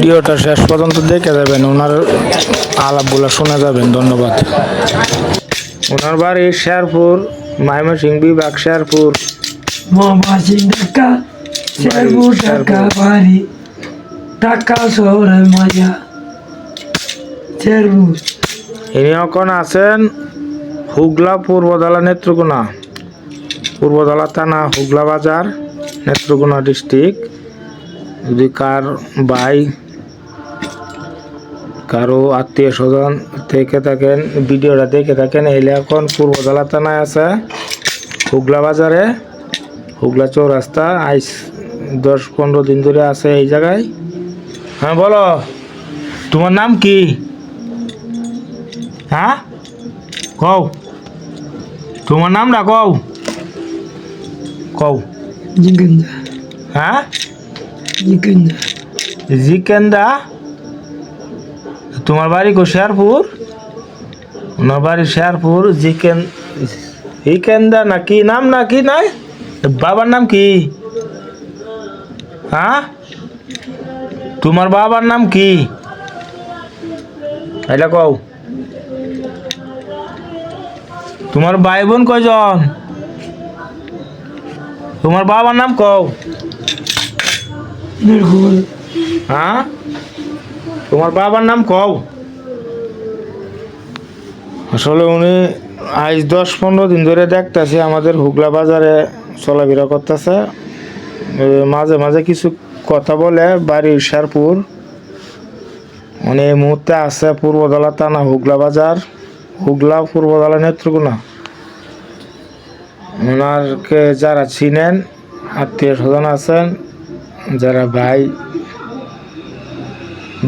ভিডিওটা শেষ পর্যন্ত দেখে যাবেন ওনার আলাপগুলো শোনা যাবেন ধন্যবাদ। ওনার বাড়ি শেরপুর ময়মনসিং বিভাগ শেরপুর। মহামাসিং ঢাকা শেরপুর ঢাকা বাড়ি ঢাকা শহরের মজা শেরপুর। ইনি এখন আছেন হুগলা পূর্বদলা নেত্রকোনা। পূর্বদলা থানা হুগলা বাজার নেত্রকোনা ডিস্ট্রিক্ট। যদি কার ভাই কারও আত্মীয় স্বজন থেকে থাকেন ভিডিওটা দেখে থাকেন এলে এখন পূর্বদলা থানায় আছে হুগলা বাজারে হুগলা চৌরাস্তা আইস দশ পনেরো দিন ধরে আছে এই জায়গায়। হ্যাঁ বলো তোমার নাম কি? হ্যাঁ? কও তোমার নামটা কও? কও। জিগন্দা হ্যাঁ? জিগন্দা জিকেন্দা? তোমার বাড়ি কো শেরপুর ওনার বাড়ি শেরপুর জিকেন জিকেন্দা না কি নাম না কি নাই? বাবার নাম কি? হ্যাঁ? তোমার বাবার নাম কি? এটা কও। তোমার ভাই বোন কয়জন? তোমার বাবার নাম কও। হ্যাঁ? তোমার বাবার নাম কও? আসলে উনি আজ দশ পনেরো দিন ধরে দেখতেছি আমাদের হুগলা বাজারে চলাফেরা করতেছে। মাঝে মাঝে কিছু কথা বলে বাড়ির শেরপুর। উনি এই মুহূর্তে আছে পূর্বদলা থানা হুগলা বাজার। হুগলা পূর্বদলা নেত্রকোনা। ওনারকে যারা চিনেন, আত্মীয় স্বজন আছেন, যারা ভাই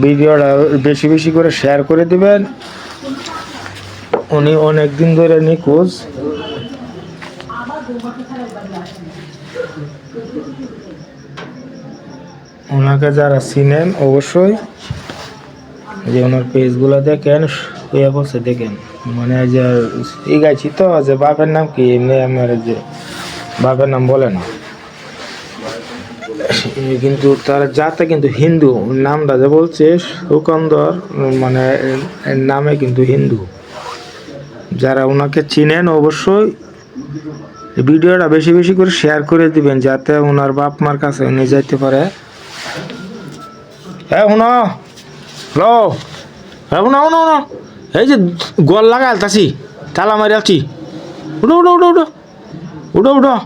ভিডিওটা বেশি বেশি করে শেয়ার করে দিবেন। উনি অনেক দিন ধরে নিখোঁজ। ওনাকে যারা চিনেন অবশ্যই, যে ওনার পেজগুলো দেখেন ইয়ে দেখেন। মানে যে ই গাইছি তো, যে বাপের নাম কি? এমনি আমার যে বাপের নাম বলে না। কিন্তু তার জাতে কিন্তু হিন্দু, নামটা যে বলছে সুকন্দর মানে নামে কিন্তু হিন্দু। যারা ওনাকে চিনেন অবশ্যই ভিডিওটা বেশি বেশি করে শেয়ার করে দিবেন, যাতে ওনার বাপ মার কাছে উনি যাইতে পারে। হ্যাঁ শুনো হ্যালো হ্যাঁ শুনো শুনো এই যে গোল লাগা আলতাছি তালা মারি আলছি উঠো উঠো উঠো উঠো। উঠো উঠো।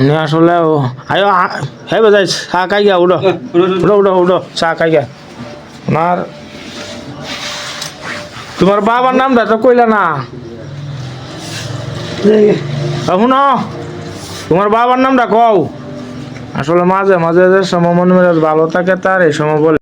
উনি আসলে ও আয়ো হে বাজাই চা খাই গা উডো উডো উডো উডো চা খাই গা ওনার তোমার বাবার নামটা তো কইলা না? শুন তোমার বাবার নামটা কও। আসলে মাঝে মাঝে যে সময় মন মেজাজ ভালো থাকে তার এই সময় বলে